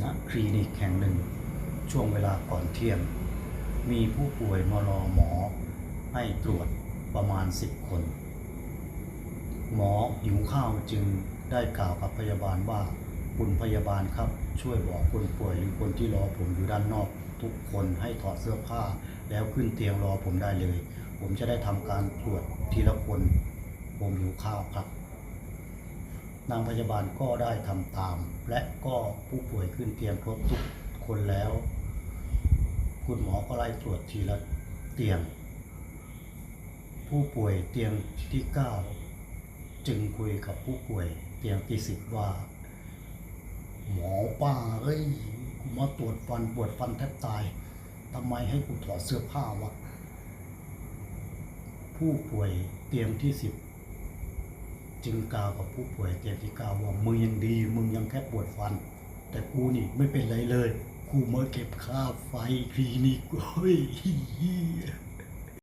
ณคลินิกแห่งหนึ่ง ช่วงเวลาก่อนเที่ยง มีผู้ป่วยมารอหมอ ให้ตรวจประมาณ 10 คน หมอหิวข้าวจึงได้กล่าวกับพยาบาลว่า คุณพยาบาลครับ ช่วยบอกคนป่วยหรือคนที่รอผมอยู่ด้านนอก ทุกคนให้ถอดเสื้อผ้า แล้วขึ้นเตียงรอผมได้เลย ผมจะได้ทำการตรวจทีละคน ผมหิวข้าวครับ นางพยาบาลก็ได้ทำตาม และก็ผู้ป่วยขึ้นเตียงครบทุกคนแล้ว คุณหมอก็ไล่ตรวจทีละเตียง ผู้ป่วยเตียงที่เก้าจึงคุยกับผู้ป่วยเตียงที่สิบว่า หมอป้าเอ้ยกูมาตรวจฟันปวดฟันแทบตายทำไมให้กูถอดเสื้อผ้าวะผู้ป่วยเตียงที่สิบ จึงกล่าวกับผู้ป่วยเจ็บที่เก้าว่ามึงยังดี มึงยังแค่ปวดฟัน แต่กูนี่ไม่เป็นไรเลย กูมาเก็บค่าไฟคลินิกเฮ้ย